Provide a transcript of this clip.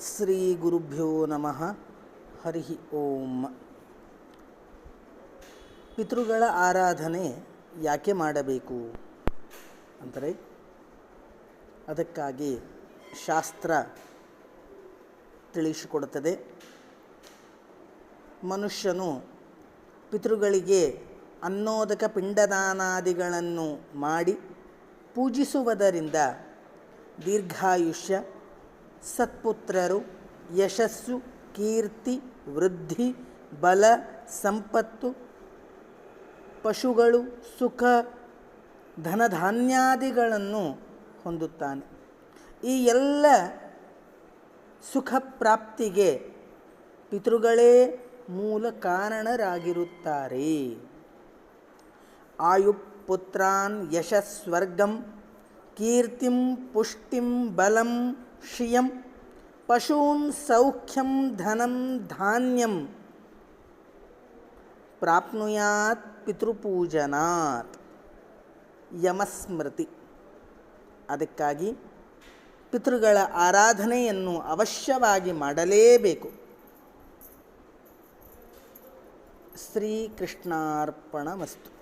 ಶ್ರೀ ಗುರುಭ್ಯೋ ನಮಃ. ಹರಿ ಓಂ. ಪಿತೃಗಳ ಆರಾಧನೆ ಯಾಕೆ ಮಾಡಬೇಕು? ಅಂದರೆ ಅದಕ್ಕಾಗಿ ಶಾಸ್ತ್ರ ತಿಳಿಸಿಕೊಡುತ್ತದೆ. ಮನುಷ್ಯನು ಪಿತೃಗಳಿಗೆ ಅನ್ನೋದಕ ಪಿಂಡದಾನಾದಿಗಳನ್ನು ಮಾಡಿ ಪೂಜಿಸುವುದರಿಂದ ದೀರ್ಘಾಯುಷ್ಯ ಸತ್ಪುತ್ರರು, ಯಶಸ್ಸು, ಕೀರ್ತಿ, ವೃದ್ಧಿ, ಬಲ, ಸಂಪತ್ತು, ಪಶುಗಳು, ಸುಖ, ಧನಧಾನ್ಯಾದಿಗಳನ್ನು ಹೊಂದುತ್ತಾನೆ. ಈ ಎಲ್ಲ ಸುಖ ಪ್ರಾಪ್ತಿಗೆ ಪಿತೃಗಳೇ ಮೂಲ ಕಾರಣರಾಗಿರುತ್ತಾರೆ. ಆಯು ಪುತ್ರಾನ್ ಯಶಸ್ವರ್ಗಂ ಕೀರ್ತಿಂ ಪುಷ್ಟಿಂ ಬಲಂ ಶ್ರಿಯಂ ಪಶೂನ್ ಸೌಖ್ಯಂ ಧನಂ ಧಾನ್ಯಂ ಪ್ರಾಪ್ನುಯಾತ್ ಪಿತೃಪೂಜನಾತ್ ಯಮಸ್ಮೃತಿ. ಅದಕ್ಕಾಗಿ ಪಿತೃಗಳ ಆರಾಧನೆಯನ್ನು ಅವಶ್ಯವಾಗಿ ಮಾಡಲೇಬೇಕು. ಶ್ರೀಕೃಷ್ಣಾರ್ಪಣಮಸ್ತು.